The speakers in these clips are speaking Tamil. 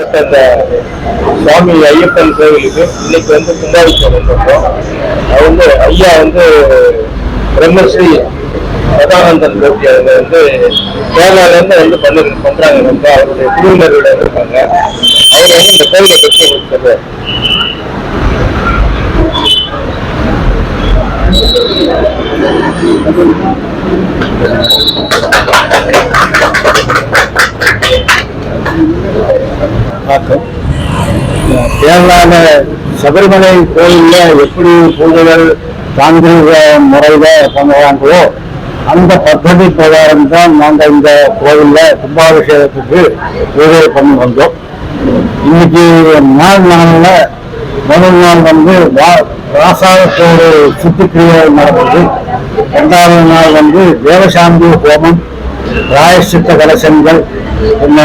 புகழ்பெற்ற சுவாமி ஐயப்பன் கோவிலுக்கு இன்னைக்கு வந்து கும்பாபிஷேகம் பண்றோம். அது வந்து ஐயா வந்து பிரம்மஸ்ரீ சதானந்தன் கோபி அவங்க வந்து கேரளால இருந்து வந்து பண்ணி பண்றாங்க. வந்து அவருடைய குழுவினர்களோட இருக்காங்க. அவர் வந்து இந்த கோவிலை பற்றி உங்களுக்கு சொல்றாரு பார்த்தோம் கேரளாவில் சபரிமலை கோயிலில் எப்படி பூஜைகள் தாந்திரிக முறையில் பண்ணுறாங்களோ அந்த பద్ధதி பிரகாரம் தான் நாங்கள் இந்த கோவில்ல கும்பாபிஷேகத்துக்கு பூஜை பண்ணி வந்தோம். இன்னைக்கு நாள் நாளில் முதல் நாள் வந்து ராசாயத்தோடு சுத்திக்கிரியை நடந்தது. இரண்டாவது நாள் வந்து தேவசாந்தி ஹோமம் ராயசித்த கலசங்கள் என்ன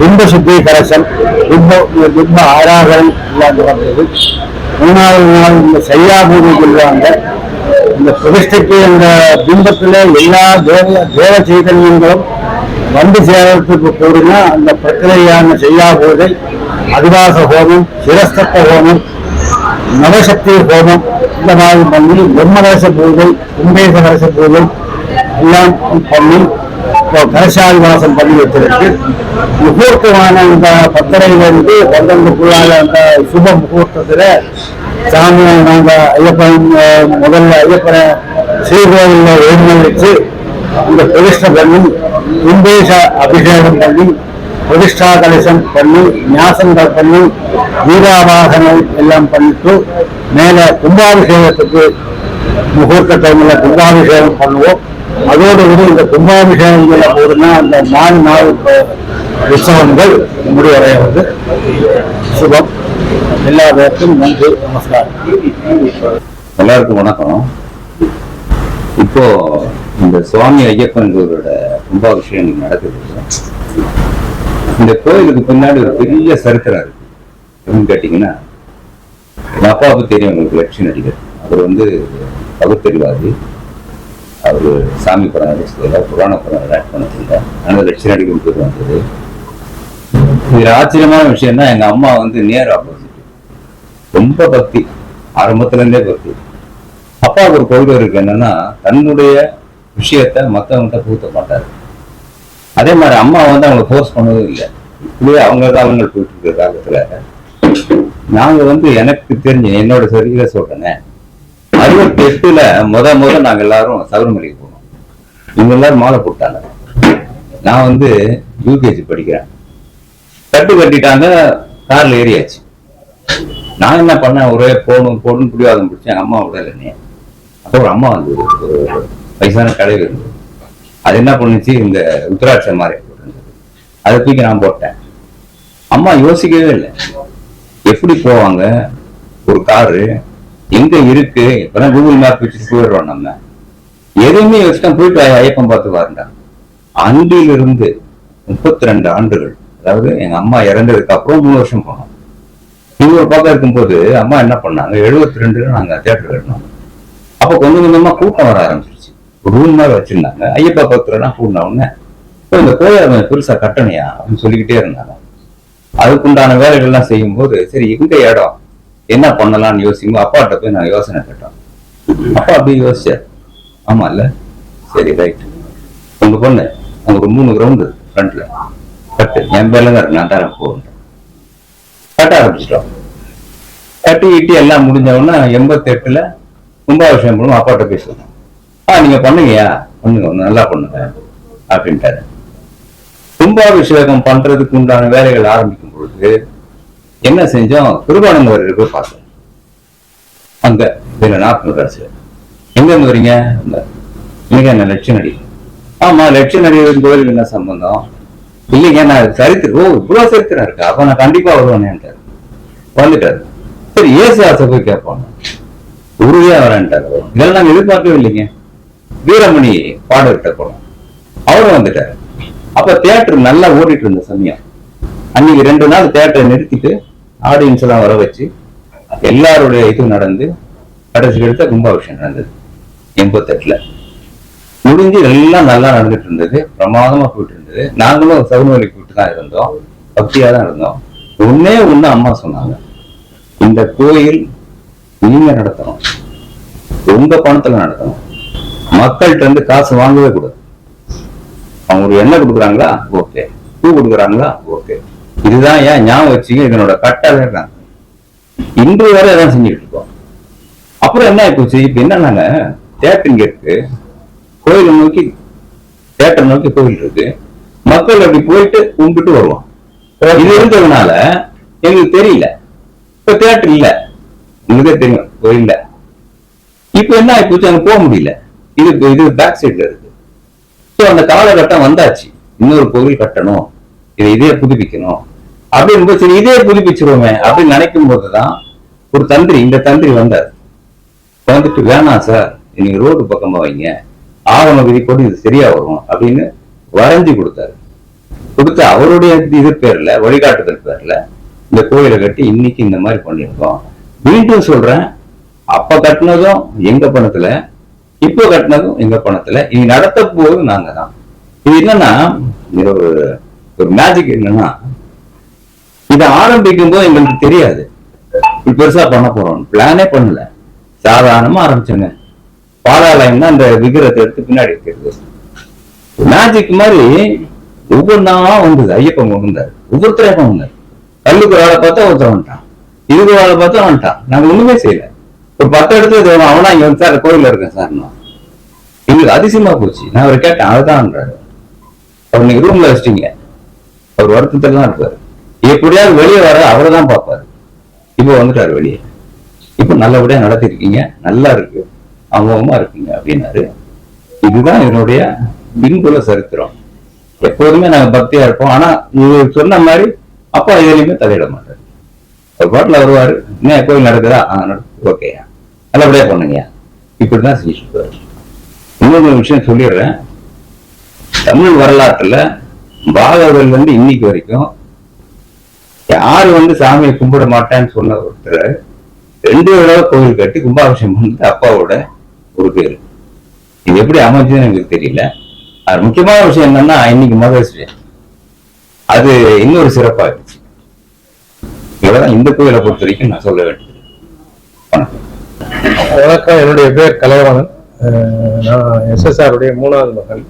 பிம்ப சுத்திகரசன் பிம்ப பிம்ப ஆராதனை எல்லாம் நடந்தது மூணாவது நாள் இந்த சையா பூஜை சொல்லுவாங்க இந்த பிரதிஷ்டைக்கு இந்த பிம்பத்துல எல்லா தேவ தேவ சைதன்யங்களும் வந்து சேரத்துக்கு கூடினா அந்த பிரக்கிரையான செய்யா பூஜை அதிவாச ஹோமம் சிரஸ்தத்த ஹோமம் நவசக்தி ஹோமம் இந்த மாதிரி பண்ணி பிரம்மரச பூஜை கும்பேச பூஜை எல்லாம் பண்ணி கலசாதிவாசம் பண்ணி வைத்திருக்கு முகூர்த்தமான இந்த பத்தரையிலிருந்து பன்னெண்டுக்குள்ளாக அந்த சுப முகூர்த்தத்துல சாமியை நாங்க ஐயப்பன் முதல்ல ஐயப்பனை ஸ்ரீகோவில்ல வச்சு இந்த பிரதிஷ்டை பண்ணி கும்பேச அபிஷேகம் பண்ணி பிரதிஷ்டா கலசம் பண்ணி ஞாசங்கள் பண்ணி வீராவாகனம் எல்லாம் பண்ணிட்டு மேல கும்பாபிஷேகத்துக்கு முகூர்த்த டைம்ல கும்பாபிஷேகம் பண்ணுவோம். அதோடு கூட இந்த கும்பாபிஷேகங்கள போதுன்னா அந்த நாலு நாள் உற்சவங்கள் முடிவடைகிறது. சுபம். எல்லா பேருக்கும் நன்றி நமஸ்காரம். எல்லாருக்கும் வணக்கம். இப்போ இந்த சுவாமி ஐயப்பன் கோவிலோட கும்பாபிஷேகம் இன்னைக்கு நடக்குது. இந்த கோயிலுக்கு பின்னாடி ஒரு பெரிய சரித்திரம் இருக்கு. என்னன்னு கேட்டீங்கன்னா எங்க அப்பாவுக்கு தெரியும் உங்களுக்கு லட்சுமி நடிகர். அவர் வந்து பகுத்தறிவாதி அவர் சாமி படம் நடிச்சதில்ல புராண படம் ஆக்ட் பண்ணதில்லை ஆனால் லட்சம் நடிகர் பேர் வந்தது. இதுல ஆச்சரியமான விஷயம்னா எங்கள் எங்க அம்மா வந்து நேர் ஆப்போசிட் ரொம்ப பக்தி. ஆரம்பத்துலேருந்தே பக்தி. அப்பா ஒரு கொள்கை இருக்கு என்னன்னா தன்னுடைய விஷயத்த மற்றவங்கிட்ட பூத்த மாட்டார். அதே மாதிரி அம்மா வந்து அவங்களை ஃபோர்ஸ் பண்ணதும் இல்லை. இப்படியே அவங்க அவங்க போயிட்டு இருக்கிற காலத்துல. நாங்க வந்து எனக்கு தெரிஞ்சு என்னோட சரியில சொல்றேனே. அறுபத்தி எட்டுல முத முத நாங்க எல்லாரும் சபரிமலைக்கு போனோம். இவங்க எல்லாரும் மாலை போட்டாங்க. நான் வந்து யூகேஜி படிக்கிறேன். கட்டு கட்டிட்டாங்க கார்ல ஏறியாச்சு. நான் என்ன பண்ணேன்? ஒரே போகணும் போகணும் பிடிவாதம் பிடிச்சேன் அம்மா விடல நீ அப்போ ஒரு அம்மா வந்து ஒரு வயசான கடையில் இருந்தது அது என்ன பண்ணுச்சு? இந்த உத்தராட்ச மாதிரி போட்டிருந்தது. அதை தூக்கி நான் போட்டேன். அம்மா யோசிக்கவே இல்லை. எப்படி போவாங்க? ஒரு காரு எங்க இருக்கு. இப்பதான் கூகுள் மேப் வச்சுட்டு போயிடுறோம் நம்ம. எதுவுமே யோசிச்சா போயிட்டு ஐயப்பன் பார்த்து வரண்டா அன்றிலிருந்து முப்பத்தி ரெண்டு ஆண்டுகள். அதாவது எங்க அம்மா இறந்ததுக்கு அப்புறம் மூணு வருஷம் போனோம். இது பக்கம் இருக்கும்போது அம்மா என்ன பண்ணாங்க? எழுபத்தி ரெண்டுல நாங்க தேட்டர் கட்டினோம். அப்ப கொஞ்சம் கொஞ்சமா கூட்டம் வர ஆரம்பிச்சிருச்சு. ரூம் மாதிரி வச்சிருந்தாங்க. ஐயப்பா பக்தரெல்லாம் கூட்டின உடனே இப்போ இந்த கோயில் அவன் பெருசா கட்டணையா அப்படின்னு சொல்லிக்கிட்டே இருந்தாங்க. அதுக்குண்டான வேலைகள்லாம் செய்யும்போது சரி எங்க இடம்? என்ன பண்ணலாம்னு யோசிக்கும் அப்பாட்ட போய் நான் யோசனை கேட்டோம் அப்பா அப்படி யோசிச்சார். ஆமா இல்ல? சரி ரைட் உங்க பொண்ணு அங்க ஒரு மூணு கிரவுண்டு ஃப்ரண்ட்ல கட்டு. என் பேர்ல தான் நான் தரேன் போகணும் கட்ட ஆரம்பிச்சிட்டோம். கட்டி இட்டி எல்லாம் முடிஞ்ச உடனே எண்பத்தி எட்டுல கும்பாபிஷேகம் பண்ணுவோம் அப்பாட்ட போய் சொன்னோம் ஆ நீங்க பண்ணுங்கயா பண்ணுங்க ஒண்ணு நல்லா பண்ணுங்க அப்படின்ட்டாரு. கும்பாபிஷேகம் பண்றதுக்கு உண்டான வேலைகள் ஆரம்பிக்கும் பொழுது என்ன செஞ்சோம்? திருவானந்தவரில் போய் பார்த்தோம். அங்க இதுல நாற்பது அரசு எங்க இருந்து வரீங்க? இந்த இல்லைங்க என்ன லட்சணடி ஆமா லட்சணடி கோயிலுக்கு என்ன சம்பந்தம்? இல்லைங்க நான் சரித்திரம் ஓ இவ்வளவு சரித்திரம் இருக்கு அப்ப நான் கண்டிப்பா வருவேன்ட்டாரு வந்துட்டாரு. சரி ஏசு ஆசை போய் கேட்பாங்க உறுதியா வரேன்ட்டாரு இதெல்லாம் நாங்க எதிர்பார்க்கவே இல்லைங்க. வீரமணி பாடகிட்ட போனோம். அவரும் வந்துட்டாரு. அப்ப தேட்டர் நல்லா ஓடிட்டு இருந்த சமயம். அன்னைக்கு ரெண்டு நாள் தியேட்டரை நிறுத்திட்டு ஆடியன்ஸ் எல்லாம் வர வச்சு எல்லாருடைய இது நடந்து கடைசி எடுத்த கும்பாபிஷேகம் நடந்தது எண்பத்தெட்டுல. முடிஞ்சு எல்லாம் நல்லா நடந்துட்டு இருந்தது பிரமாதமா போயிட்டு இருந்தது. நாங்களும் சவுனவலி போயிட்டு தான் இருந்தோம் பக்தியா தான் இருந்தோம். ஒன்னே ஒண்ணு அம்மா சொன்னாங்க இந்த கோயில் நீங்க நடத்தணும் உங்க பணத்துல நடத்தணும். மக்கள்கிட்ட இருந்து காசு வாங்கவே கூடாது. அவங்க ஒரு எண்ணெய் கொடுக்குறாங்களா? ஓகே. பூ கொடுக்குறாங்களா? ஓகே. இதுதான் ஏன் ஞாபகம் வச்சுக்க இதனோட கட்டளை தான். இன்று வரை அதான் செஞ்சுட்டு இருக்கோம். அப்புறம் என்ன ஆயிப்போச்சு? இப்ப என்னன்னாங்க? தேட்டரிங்க இருக்கு. கோயிலை நோக்கி தேட்டர் நோக்கி கோயில் இருக்கு. மக்கள் அப்படி போயிட்டு கும்பிட்டு வருவோம் இது இருந்ததுனால எங்களுக்கு தெரியல. இப்ப தேட்டர் இல்ல. உங்களுக்கே தெரியும். கோயில்ல இப்ப என்ன ஆயிப்போச்சு? அங்க போக முடியல. இது இது பேக் சைடுல இருக்கு. ஸோ அந்த காலகட்டம் வந்தாச்சு. இன்னொரு கோவில் கட்டணும். இதை இதே புதுப்பிக்கணும். அப்படின்னு சரி இதே புதுப்பிச்சிருவோமே அப்படின்னு நினைக்கும் போதுதான் ஒரு தந்திரி இந்த தந்திரி வந்தார். வந்துட்டு வேணாம் சார் நீங்க ரோடு பக்கமா வைங்க. ஆவண விதி போட்டு இது சரியா வரும் அப்படின்னு வரைஞ்சு கொடுத்தாரு. கொடுத்து அவருடைய இது பேர்ல வழிகாட்டுதல் பேர்ல இந்த கோயிலை கட்டி இன்னைக்கு இந்த மாதிரி பண்ணியிருக்கோம். மீண்டும் சொல்றேன் அப்ப கட்டினதும் எங்க பணத்துல இப்போ கட்டினதும் எங்க பணத்துல இனி நடத்த போதும் நாங்க தான் இது என்னன்னா ஒரு ஒரு மேஜிக் என்னன்னா இதை ஆரம்பிக்கும் போது எங்களுக்கு தெரியாது. பெருசா பண்ண போறோம். பிளானே பண்ணல. சாதாரணமா ஆரம்பிச்சோங்க. பாலாலயம் தான் அந்த விக்கிரத்தை எடுத்து பின்னாடி வைக்கிறது மேஜிக் மாதிரி ஒவ்வொன்றா வந்தது. ஐயப்பன் வந்தார். வந்தாரு ஒவ்வொருத்தரையும் வந்தார் வந்தாரு. கல்லுக்கு ஒரு ஆளை பார்த்தா ஒருத்தர் வந்துட்டான். இதுக்கு ஒரு ஆளை பார்த்தா வந்துட்டான். நாங்க ஒண்ணுமே செய்யல. ஒரு பத்து இடத்துல தோணும் அவனா இங்க வந்து சார் கோயில்ல இருக்கேன் சார் எங்களுக்கு அதிசயமா போச்சு. நான் அவர் கேட்டேன். அதுதான்ன்றாரு அவர் நீங்க ரூம்ல வச்சிட்டீங்க. அவர் வருத்தத்துல தான் இருப்பாரு. எப்படியாவது வெளியே வர அவரை தான் பார்ப்பாரு. இப்போ வந்துட்டாரு வெளியே. இப்போ நல்லபடியா நடத்திருக்கீங்க நல்லா இருக்கு அமோகமா இருக்கீங்க அப்படின்னாரு. இதுதான் என்னுடைய பின்புல சரித்திரம். எப்போதுமே நாங்கள் பக்தியா இருப்போம். ஆனா இது சொன்ன மாதிரி அப்பா எதுலையுமே தலையிட மாட்டாரு. ஒரு பாட்டில் வருவார் என்ன கோயில் நடக்குதா? ஆ ஓகே நல்லபடியா பண்ணுங்கயா இப்படிதான் செஞ்சுட்டு இருப்பாரு இன்னொரு விஷயம் சொல்லிடுறேன். தமிழ் வரலாற்றுல பாகவர்கள் வந்து இன்னைக்கு வரைக்கும் யாரு வந்து சாமியை கும்பிட மாட்டேன்னு சொன்ன ஒருத்தர் ரெண்டு தடவை கோவில் கட்டி கும்பாபிஷேகம் பண்ணது அப்பாவோட ஒரு பேர். இது எப்படி அமைஞ்சதுன்னு எனக்கு தெரியல. அது முக்கியமான விஷயம் என்னன்னா இன்னைக்கு மதர்ஸ் டே அது இன்னொரு சிறப்பா இருந்துச்சு. இவ்வளவுதான். இந்த கோயிலை பொறுத்த வரைக்கும் நான் சொல்ல வேண்டியது. வணக்கம். என்னுடைய பேர் கலைவாணன் நான் எஸ்எஸ்ஆருடைய மூணாவது மகன்.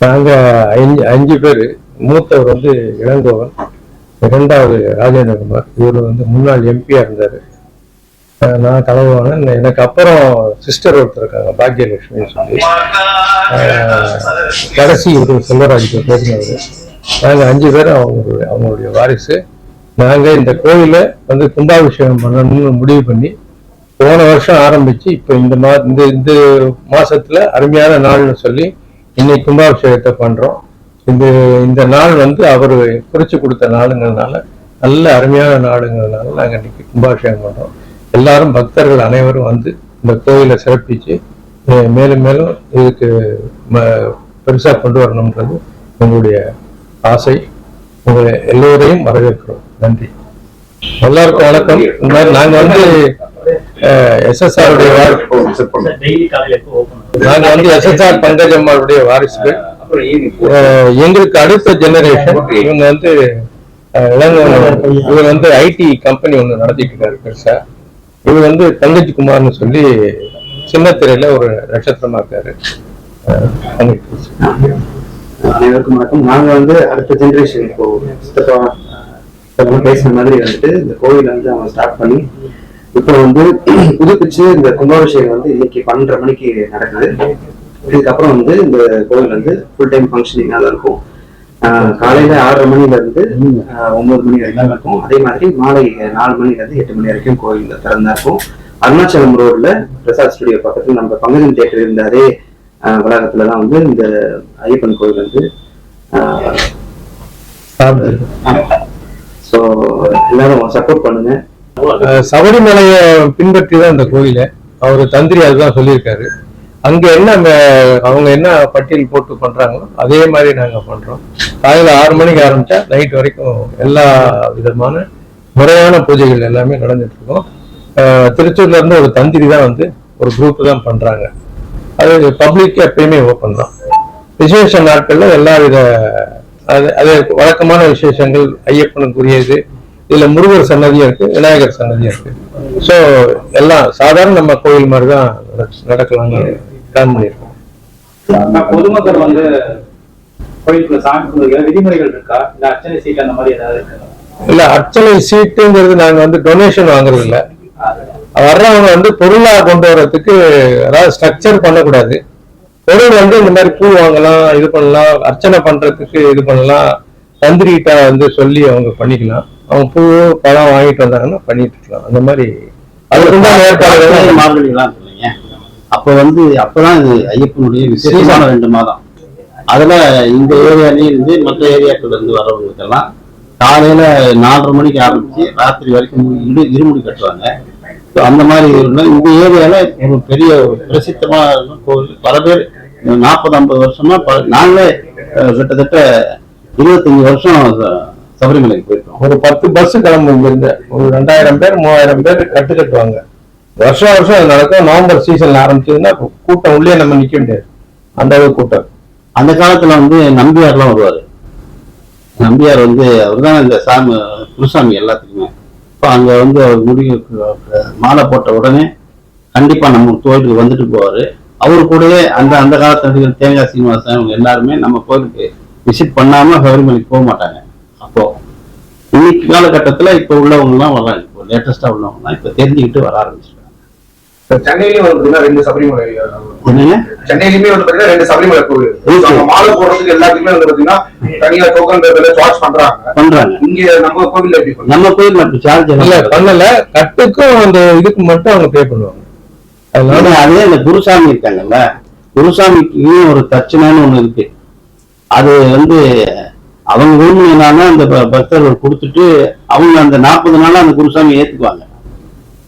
நாங்கள் அஞ்சு அஞ்சு பேர். மூத்தவர் வந்து இளங்கோவன். இரண்டாவது ராஜேந்திரகுமார் இவர் வந்து முன்னாள் எம்பியா இருந்தார். நான் கலைவாணன் எனக்கு அப்புறம் சிஸ்டர் ஒருத்தர் இருக்காங்க பாக்யலட்சுமின்னு சொல்லி. கடைசி இவர் செல்வராஜ் பேசினவர். நாங்கள் அஞ்சு பேர் அவங்களுடைய அவங்களுடைய வாரிசு. நாங்கள் இந்த கோயிலை வந்து கும்பாபிஷேகம் பண்ணணும்னு முடிவு பண்ணி போன வருஷம் ஆரம்பித்து இப்போ இந்த மா இந்த இந்த மாதத்தில் அருமையான நாள்னு சொல்லி இன்னைக்கு கும்பாபிஷேகத்தை பண்ணுறோம் இந்த இந்த நாள் வந்து அவர் குறிச்சு கொடுத்த நாளுங்கிறதுனால நல்ல அருமையான நாளுங்கிறதுனால நாங்க இன்னைக்கு கும்பாபிஷேகம் பண்றோம். எல்லாரும் பக்தர்கள் அனைவரும் வந்து இந்த கோயிலை சிறப்பிச்சு மேலும் மேலும் இதுக்கு பெருசா கொண்டு வரணுன்றது எங்களுடைய ஆசை. உங்களை எல்லோரையும் வரவேற்கிறோம். நன்றி. எல்லாருக்கும் வணக்கம். இந்த மாதிரி நாங்க வந்து எஸ்எஸ்ஆர் உடைய வாரி- டெய்லி காலையில எப்போ ஓபன் நாங்க வந்து எஸ்எஸ்ஆர் பங்கஜம்மாளுடைய வாரிசுகள். எங்களுக்கு அடுத்த ஜெனரேஷன் இவங்க வந்து இவர் வந்து ஐடி கம்பெனி ஒண்ணு நடத்திட்டு இருக்காரு பெருசா. இவர் வந்து தங்கச்சி குமார்னு சொல்லி சின்ன திரையில ஒரு நட்சத்திரமா இருக்காரு. அனைவருக்கும் வணக்கம். நாங்க வந்து அடுத்த ஜெனரேஷன் இப்போ சித்தப்பா சித்தப்பா பேசுன மாதிரி வந்துட்டு இந்த கோவில் வந்து அவங்க ஸ்டார்ட் பண்ணி இப்போ வந்து புதுப்பிச்சு இந்த கும்பாபிஷேகம் வந்து இன்னைக்கு பன்னெண்டரை மணிக்கு நடக்குது. இதுக்கப்புறம் வந்து இந்த கோவில் வந்து ஃபுல் டைம் ஃபங்க்ஷனிங்காக தான் இருக்கும். காலையில ஆறரை மணில இருந்து ஒன்பது மணி வரைக்கும் இருக்கும். அதே மாதிரி மாலை நாலு மணில இருந்து எட்டு மணி வரைக்கும் கோயில் திறந்தா இருக்கும். அருணாச்சலம் ரோட்ல பிரசாத் ஸ்டுடியோ பக்கத்துல நம்ம பங்கஜம் தியேட்டர் இருந்த அதே வளாகத்துல தான் வந்து இந்த ஐயப்பன் கோயில் வந்து ஸோ எல்லாரும் சப்போர்ட் பண்ணுங்க. சபரிமலையை பின்பற்றி தான் இந்த கோயிலை. அவர் தந்திரி அதுதான் சொல்லியிருக்காரு. அங்க என்ன அவங்க என்ன பட்டியல் போட்டு பண்றாங்களோ அதே மாதிரி நாங்க பண்றோம். காலையில ஆறு மணிக்கு ஆரம்பிச்சா நைட் வரைக்கும் எல்லா விதமான முறையான பூஜைகள் எல்லாமே நடந்துட்டு இருக்கோம் திருச்சூர்ல இருந்து ஒரு தந்திரி தான் வந்து ஒரு குரூப் தான் பண்றாங்க. அது பப்ளிக் எப்பயுமே ஓப்பன் தான். விசேஷ நாட்கள்ல எல்லா வித அது அது வழக்கமான விசேஷங்கள் ஐயப்பனுக்குரியது. இதுல முருகர் சன்னதியும் இருக்கு விநாயகர் சன்னதியும் இருக்கு. ஸோ எல்லாம் சாதாரண நம்ம கோயில் மாதிரி தான் நடக்கலாம்னு பிளான் பண்ணியிருக்கோம். பொதுமக்கள் வந்து கோயிலுக்குள்ள சாமி கும்பிடுற விதிமுறைகள் இருக்கா? இல்ல அர்ச்சனை சீட் அந்த மாதிரி ஏதாவது இருக்கா? இல்ல அர்ச்சனை சீட்டுங்கிறது நாங்க வந்து டொனேஷன் வாங்குறது இல்ல. வர்றவங்க வந்து பொருளா கொண்டு வர்றதுக்கு அதாவது ஸ்ட்ரக்சர் பண்ணக்கூடாது. பொருள் வந்து இந்த மாதிரி பூ வாங்கலாம் இது பண்ணலாம் அர்ச்சனை பண்றதுக்கு இது பண்ணலாம் தந்திரிகிட்ட வந்து சொல்லி அவங்க பண்ணிக்கலாம். அவங்க பூ பழம் வாங்கிட்டு வந்தாங்கன்னா பண்ணிட்டு இருக்கலாம். அந்த மாதிரி மார்கழிலாம் சொல்லுங்க அப்ப வந்து அப்பதான் இது ஐயப்பனுடைய விசேஷமான ரெண்டு மாதம் அதுல இந்த ஏரியாலயும் இருந்து மற்ற ஏரியாக்கள்ல இருந்து வர்றவங்களுக்கெல்லாம் காலையில நாலரை மணிக்கு ஆரம்பிச்சு ராத்திரி வரைக்கும் இடு இருமுடி கட்டுவாங்க. அந்த மாதிரி இந்த ஏரியால ஒரு பெரிய பிரசித்தமான கோவில். பல பேர் நாற்பது ஐம்பது வருஷமா நாங்களே கிட்டத்தட்ட இருபத்தஞ்சு வருஷம் சபரிமலைக்கு போயிருக்கோம். ஒரு பத்து பஸ் கிளம்பும் இங்கிருந்து ஒரு ரெண்டாயிரம் பேர் மூவாயிரம் பேர் கட்டு கட்டுவாங்க. வருஷம் வருஷம் அது நடக்கும். நவம்பர் சீசன்ல ஆரம்பிச்சதுன்னா கூட்டம் உள்ளே நம்ம நிக்க முடியாது அந்த அளவு கூட்டம். அந்த காலத்துல வந்து நம்பியார்லாம் வருவாரு. நம்பியார் வந்து அவர்தான் இந்த சாமி குருசாமி எல்லாத்துக்குமே. இப்போ அங்க வந்து அவர் முடி மாலை போட்ட உடனே கண்டிப்பா நம்ம கோயிலுக்கு வந்துட்டு போவாரு. அவரு கூடவே அந்த அந்த காலத்து நடிகர் தேங்காய் சீனிவாசன் இவங்க எல்லாருமே நம்ம கோயிலுக்கு விசிட் பண்ணாம சபரிமலைக்கு போக மாட்டாங்க. அப்போ இன்னைக்கு காலகட்டத்துல இப்ப உள்ளவங்க எல்லாம் வர்றாங்க. இப்போ லேட்டஸ்டா உள்ளவங்க எல்லாம் இப்ப தெரிஞ்சுக்கிட்டு வர ஆரம்பிச்சு சென்னையிலயும் வந்து பாத்தீங்கன்னா ரெண்டு சபரிமலை சென்னையிலுமே வந்து பாத்தீங்கன்னா ரெண்டு சபரிமலை கோவில். அங்க மாலை போடுறதுக்கு எல்லாத்துக்குமே வந்து பாத்தீங்கன்னா தனியா டோக்கன் சார்ஜ் பண்றாங்க. பண்றாங்க. இங்க நம்ம எப்படி பண்றாங்க நம்ம கோயில் அப்படி சார்ஜ் இல்ல பண்ணல. கட்டுக்கும் அந்த இதுக்கு மட்டும் அவங்க பே பண்ணுவாங்க. அதனால அதே இந்த குருசாமி இருக்காங்கல்ல குருசாமிக்கு ஒரு தட்சணைன்னு ஒண்ணு இருக்கு. அது வந்து அவங்க விரும்பினால அந்த பக்தர்கள் கொடுத்துட்டு அவங்க அந்த நாற்பது நாளா அந்த குருசாமி ஏத்துக்குவாங்க.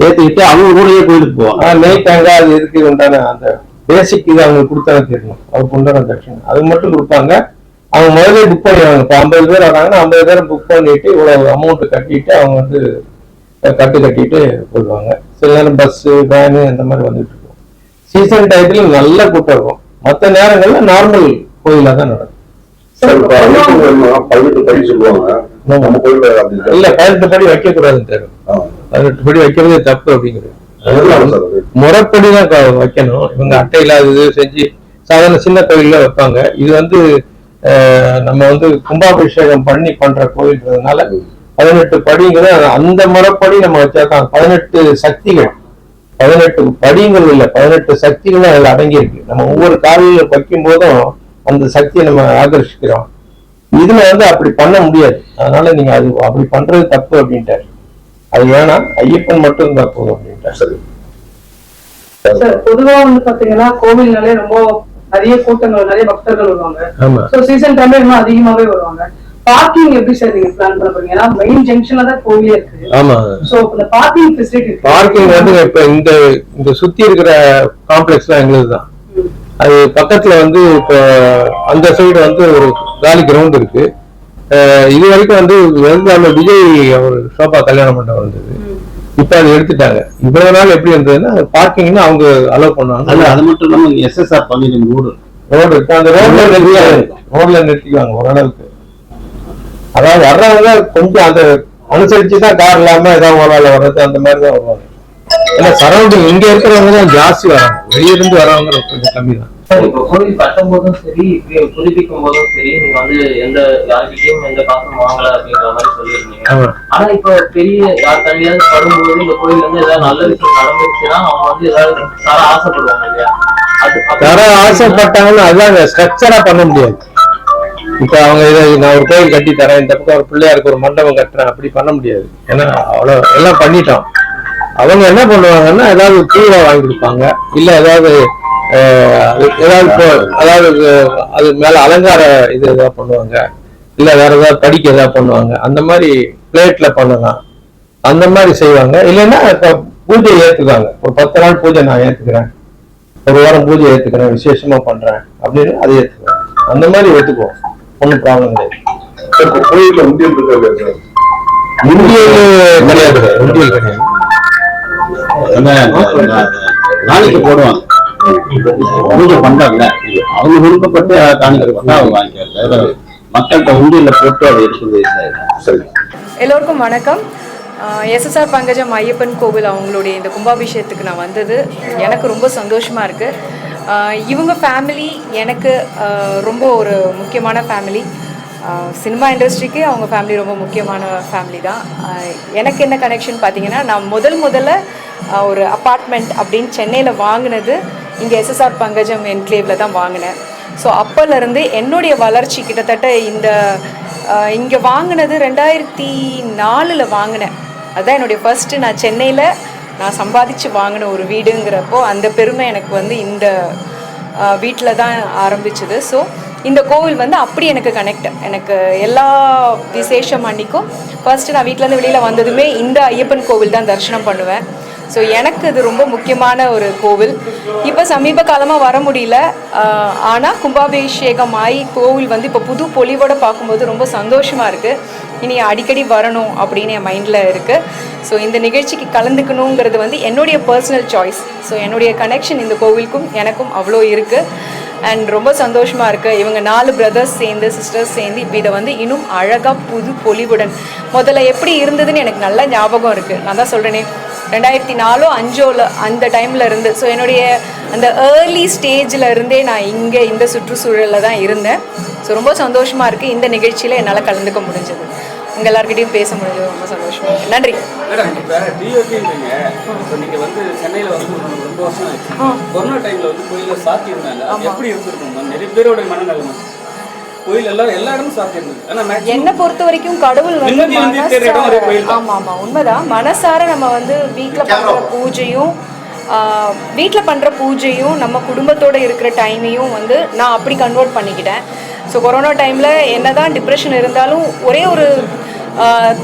ஏத்துக்கிட்டு அவங்க கூடயே கோயிலுக்கு போவாங்க. நெய் தேங்காய் அது இதுக்கு உண்டான அந்த பேசிக் இது அவங்களுக்கு கொடுத்தாங்க தெரியணும் அவருக்கு உண்டான தட்சணை அது மட்டும் கொடுப்பாங்க. அவங்க முதல்ல புக் பண்ணிடுவாங்க. இப்போ ஐம்பது பேர் வராங்கன்னா ஐம்பது பேரை புக் பண்ணிட்டு இவ்வளவு அமௌண்ட் கட்டிட்டு அவங்க வந்து கட்டு கட்டிட்டு போடுவாங்க சில நேரம் பஸ் வேனு அந்த மாதிரி வந்துட்டு இருக்கும். சீசன் டயத்துல நல்ல கூட்டம் இருக்கும். மற்ற நேரங்கள்ல நார்மல் கோயிலா தான் நடக்கும். இல்ல. பதினெட்டு படி வைக்க கூடாதுன்னு தெரியும் ஆ. பதினெட்டு படி வைக்கிறதே தப்பு அப்படிங்கிறது. அதெல்லாம் சார் அது. முறைப்படி தான் க- வைக்கணும். இவங்க அட்டை இல்லாதது செஞ்சு சாதாரண சின்ன கோயில்ல வைப்பாங்க. இது வந்து நம்ம வந்து கும்பாபிஷேகம் பண்ணி பண்ற கோயில்ன்றதுனால பதினெட்டு படிங்கிறது அந்த முறைப்படி நம்ம வச்சாதான் பதினெட்டு சக்திகள். பதினெட்டு படிங்கள் இல்ல பதினெட்டு சக்திகளும் அதுல அடங்கி இருக்கு நம்ம ஒவ்வொரு காலையில வைக்கும் போதும் அந்த சக்தியை நம்ம ஆகர்ஷிக்கிறோம் இதுல வந்து அப்படி பண்ண முடியாது. அதனால நீங்க அது அப்படி பண்றது தப்பு அப்படின்ட்டாரு. அது வேணாம் ஐயப்பன் மட்டும் இருந்தா போதும் சார். பொதுவா வந்து பாத்தீங்கன்னா கோவில்னாலே ரொம்ப நிறைய கூட்டங்கள் நிறைய பக்தர்கள் வருவாங்க. சீசன் டைம்ல இன்னும் அதிகமாவே வருவாங்க. பார்க்கிங் எப்படி சார் நீங்க பிளான் பண்ண போறீங்க ஏன்னா மெயின் ஜங்ஷன்ல தான் கோவிலே இருக்கு. ஆமா. சோ இந்த பார்க்கிங் ஃபெசிலிட்டி பார்க்கிங் வந்து இப்ப இந்த இந்த சுத்தி இருக்கிற காம்ப்ளெக்ஸ்லாம் எங்களுது தான். அது பக்கத்துல வந்து இப்போ அந்த சைடு வந்து ஒரு காலி கிரவுண்ட் இருக்கு. இது வரைக்கும் வந்து வெறும் விஜய் அவர் ஷோபா கல்யாண மண்டபம் இருந்தது இப்ப அதை எடுத்துட்டாங்க. இவ்வளவு நாள் எப்படி இருந்ததுன்னா பார்க்கிங்னு அவங்க அலோவ் பண்ணுவாங்க அது மட்டும் இல்லாம எஸ்எஸ்ஆர் பன்னீர் ரோடு ரோடு இருக்கு. அந்த ரோட்ல நிறுத்திக்குவாங்க ரோட்ல நிறுத்திக்குவாங்க ஓரளவுக்கு. அதாவது வர்றவங்க கொஞ்சம் அந்த அனுசரிச்சு தான் கார் இல்லாம ஏதாவது ஓலால வர்றது அந்த மாதிரி தான் வருவாங்க. ஏன்னா சரௌண்டிங் இங்க இருக்கிறவங்க தான் ஜாஸ்தி வராங்க. வெளியிருந்து வரவங்க கொஞ்சம் கம்மி தான் இப்போ கோவில் கட்டும் போதும் சரி புதுப்பிக்கும் போதும் சரி நீங்க வந்து எந்த யார்கிட்டயும் எந்த காசும் வாங்கல அப்படிங்கிற மாதிரி சொல்லியிருந்தீங்க. ஆனா இப்போ பெரிய யார் தனியாவது படும்போது இந்த கோயில்ல இருந்து ஏதாவது நல்ல விஷயம் நடந்துருச்சுன்னா அவங்க வந்து ஏதாவது தர ஆசைப்படுவாங்க இல்லையா? தர ஆசைப்பட்டாங்கன்னா அதாங்க ஸ்ட்ரக்சரா பண்ண முடியாது. இப்ப அவங்க இதை நான் ஒரு கோயில் கட்டி தரேன் இந்த பக்கம் ஒரு பிள்ளையாருக்கு ஒரு மண்டபம் கட்டுறேன் அப்படி பண்ண முடியாது. ஏன்னா அவ்வளவு எல்லாம் பண்ணிட்டோம். அவங்க என்ன பண்ணுவாங்கன்னா ஏதாவது பூவை வாங்கி கொடுப்பாங்க இல்ல ஏதாவது ஏதாவது இப்போ- அதாவது அது மேல அலங்கார இது ஏதாவது பண்ணுவாங்க. இல்ல வேற ஏதாவது படிக்க ஏதாவது பண்ணுவாங்க. அந்த மாதிரி பிளேட்ல பண்ணலாம். அந்த மாதிரி செய்வாங்க. இல்லைன்னா இப்ப பூஜை ஏத்துக்காங்க ஒரு பத்து நாள் பூஜை நான் ஏத்துக்கிறேன். ஒரு வாரம் பூஜை ஏத்துக்கிறேன். விசேஷமா பண்றேன். அப்படின்னு அதை ஏத்துக்குவேன் அந்த மாதிரி ஏத்துக்குவோம். ஒன்றும் ப்ராப்ளம் கிடையாது. கோயில்ல உண்டியல் இருக்கா இல்லையா சார்? உண்டியல் கிடையாது. உண்டியல் கிடையாது. காணிக்க போடுவாங்க. பூஜை பண்றாங்க அவங்க விருப்பப்பட்டு காணிக்க அவங்க வாங்கிக்கிறாங்க. மக்கள்கிட்ட போட்டு அதை எடுத்து எல்லோருக்கும் வணக்கம். எஸ்எஸ்ஆர் பங்கஜம் ஐயப்பன் கோவில் அவங்களுடைய இந்த கும்பாபிஷேகத்துக்கு நான் வந்தது. எனக்கு ரொம்ப சந்தோஷமாக இருக்குது இவங்க ஃபேமிலி எனக்கு ரொம்ப ஒரு முக்கியமான ஃபேமிலி சினிமா இண்டஸ்ட்ரிக்கு அவங்க ஃபேமிலி ரொம்ப முக்கியமான ஃபேமிலி தான். எனக்கு என்ன கனெக்ஷன் பார்த்தீங்கன்னா நான் முதல் முதல்ல ஒரு அப்பார்ட்மெண்ட் அப்படின்னு சென்னையில் வாங்கினது இங்கே எஸ்எஸ்ஆர் பங்கஜம் என்க்ளேவில் தான் வாங்கினேன். ஸோ அப்போலேருந்து என்னுடைய வளர்ச்சி கிட்டத்தட்ட இந்த இங்கே வாங்கினது ரெண்டாயிரத்தி நாலில் வாங்கினேன். அதுதான் என்னுடைய ஃபர்ஸ்ட்டு நான் சென்னையில் நான் சம்பாதிச்சு வாங்கின ஒரு வீடுங்கிறப்போ அந்த பெருமை எனக்கு வந்து இந்த வீட்டில் தான் ஆரம்பிச்சது. ஸோ இந்த கோவில் வந்து அப்படி எனக்கு கனெக்ட் எனக்கு எல்லா விசேஷம் அன்னைக்கும் ஃபர்ஸ்ட்டு நான் வீட்டிலேருந்து வெளியில் வந்ததுமே இந்த ஐயப்பன் கோவில் தான் தரிசனம் பண்ணுவேன். ஸோ எனக்கு இது ரொம்ப முக்கியமான ஒரு கோவில். இப்போ சமீப காலமாக வர முடியல. ஆனால் கும்பாபிஷேகம் ஆகி கோவில் வந்து இப்போ புது பொலிவோட பார்க்கும்போது ரொம்ப சந்தோஷமாக இருக்குது இனி அடிக்கடி வரணும் அப்படின்னு என் மைண்டில் இருக்குது ஸோ இந்த நிகழ்ச்சிக்கு கலந்துக்கணுங்கிறது வந்து என்னுடைய பர்சனல் சாய்ஸ் ஸோ என்னுடைய கனெக்ஷன் இந்த கோவிலுக்கும் எனக்கும் அவ்வளோ இருக்குது அண்ட் ரொம்ப சந்தோஷமாக இருக்குது இவங்க நாலு பிரதர்ஸ் சேர்ந்து சிஸ்டர்ஸ் சேர்ந்து இப்போ இதை வந்து இன்னும் அழகாக புது பொலிவுடன். முதல்ல எப்படி இருந்ததுன்னு எனக்கு நல்ல ஞாபகம் இருக்குது நான் தான் சொல்கிறேனே ரெண்டாயிரத்தி நாலோ அஞ்சோல அந்த டைமில் இருந்து. ஸோ என்னுடைய அந்த ஏர்லி ஸ்டேஜில் இருந்தே நான் இங்கே இந்த சுற்றுச்சூழலில் தான் இருந்தேன். ஸோ ரொம்ப சந்தோஷமாக இருக்குது இந்த நிகழ்ச்சியில் என்னால் கலந்துக்க முடிஞ்சது. உங்கள் எல்லாருக்கிட்டையும் பேச முடிஞ்சது. ரொம்ப சந்தோஷமாக இருக்கு. நன்றி. மேடம் இப்போ டிஓபின்றீங்க இப்போ நீங்க வந்து சென்னையில வந்து ரொம்ப வருஷம் கொரோனா டைம்ல வந்து கோயில சாத்தி இருந்தாங்க. அது எப்படி இருந்திருக்கும்? நிறைய பேரோட மனநிலைமை. கோயில் எல்லாம் எல்லா இடமும் சாத்தி இருந்தது ஆனா maximum என்னை பொறுத்த வரைக்கும் கடவுள் வந்து ஆமா ஆமா உண்மைதான். மனசார நம்ம வந்து வீட்ல பண்ற பூஜையும் வீட்டில் பண்ணுற பூஜையும் நம்ம குடும்பத்தோட இருக்கிற டைமையும் வந்து நான் அப்படி கன்வெர்ட் பண்ணிக்கிட்டேன். ஸோ கொரோனா டைமில் என்னதான் டிப்ரெஷன் இருந்தாலும் ஒரே ஒரு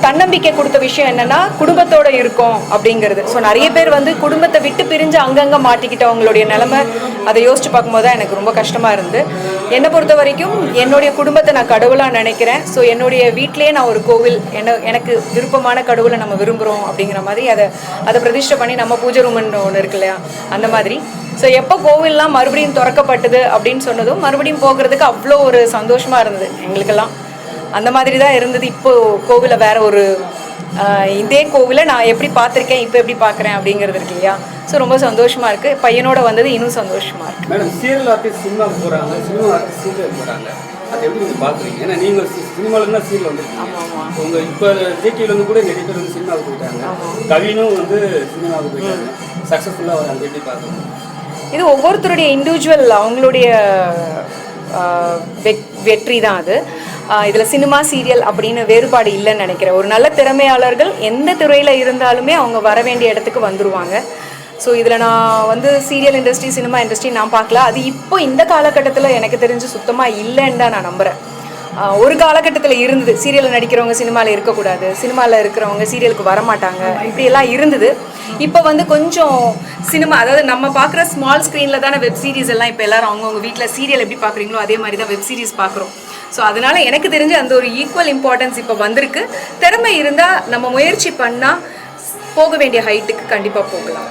தன்னம்பிக்கை கொடுத்த விஷயம் என்னன்னா குடும்பத்தோட இருக்கோம் அப்படிங்கிறது. ஸோ நிறைய பேர் வந்து குடும்பத்தை விட்டு பிரிஞ்சு அங்கங்கே மாட்டிக்கிட்டவங்களுடைய நிலைமை அதை யோசிச்சு பார்க்கும்போது தான் எனக்கு ரொம்ப கஷ்டமா இருந்து. என்னை பொறுத்த வரைக்கும் என்னுடைய குடும்பத்தை நான் கடவுளாக நினைக்கிறேன். ஸோ என்னுடைய வீட்டிலேயே நான் ஒரு கோவில் என்ன எனக்கு விருப்பமான கடவுளை நம்ம விரும்புகிறோம் அப்படிங்கிற மாதிரி அதை அதை பிரதிஷ்டை பண்ணி நம்ம பூஜை ரூமன் ஒன்று இருக்கு இல்லையா? அந்த மாதிரி. ஸோ எப்போ கோவில்லாம் மறுபடியும் திறக்கப்பட்டது அப்படின்னு சொன்னதும் மறுபடியும் போகிறதுக்கு அவ்வளோ ஒரு சந்தோஷமாக இருந்தது எங்களுக்கெல்லாம். அந்த மாதிரி தான் இருந்தது. இப்போ கோவிலை வேற ஒரு இதே கோவிலை நான் எப்படி பார்த்துருக்கேன் இப்போ எப்படி பார்க்குறேன் அப்படிங்கிறது இருக்கு இல்லையா? ஸோ ரொம்ப சந்தோஷமாக இருக்குது பையனோட வந்தது இன்னும் சந்தோஷமாக இருக்குது மேடம் சீரியல் ஆர்டிஸ்ட் சினிமாவுக்கு போறாங்க சினிமா ஆர்டிஸ்ட் சீரியல் போறாங்க. அது எப்படி நீங்க பாக்குறீங்க ஏன்னா நீங்க சினிமால இருந்தா சீரியல் வந்துருக்கீங்க. உங்க இப்ப ஜேடில இருந்து கூட நிறைய பேர் வந்து சினிமாவுக்கு போயிட்டாங்க. கவினும் வந்து சினிமாவுக்கு போயிட்டாங்க. சக்சஸ்ஃபுல்லா வராங்க எப்படி பாக்குறீங்க இது ஒவ்வொருத்தருடைய இண்டிவிஜுவல் அவங்களுடைய வெற்றி தான் அது. இதில் சினிமா சீரியல் அப்படின்னு வேறுபாடு இல்லைன்னு நினைக்கிறேன். ஒரு நல்ல திறமையாளர்கள் எந்த துறையில் இருந்தாலுமே அவங்க வர வேண்டிய இடத்துக்கு வந்துடுவாங்க ஸோ இதில் நான் வந்து சீரியல் இண்டஸ்ட்ரி சினிமா இண்டஸ்ட்ரி நான் பார்க்கல. அது இப்போ இந்த காலகட்டத்தில் எனக்கு தெரிஞ்சு சுத்தமாக இல்லைன்னு தான் நான் நம்புகிறேன் ஒரு காலகட்டத்தில் இருந்தது. சீரியலில் நடிக்கிறவங்க சினிமாவில் இருக்கக்கூடாது. சினிமாவில் இருக்கிறவங்க சீரியலுக்கு வரமாட்டாங்க. இப்படியெல்லாம் இருந்தது. இப்போ வந்து கொஞ்சம் சினிமா அதாவது நம்ம பார்க்குற ஸ்மால் ஸ்க்ரீனில் தானே வெப் சீரிஸ் எல்லாம் இப்போ எல்லாரும் அவங்கவுங்க வீட்டில் சீரியல் எப்படி பார்க்குறீங்களோ அதே மாதிரி தான் வெப் சீரிஸ் பார்க்குறோம். ஸோ அதனால எனக்கு தெரிஞ்ச அந்த ஒரு ஈக்குவல் இம்பார்ட்டன்ஸ் இப்போ வந்திருக்கு. திறமை இருந்தால் நம்ம முயற்சி பண்ணால் போக வேண்டிய ஹைட்டுக்கு கண்டிப்பாக போகலாம்.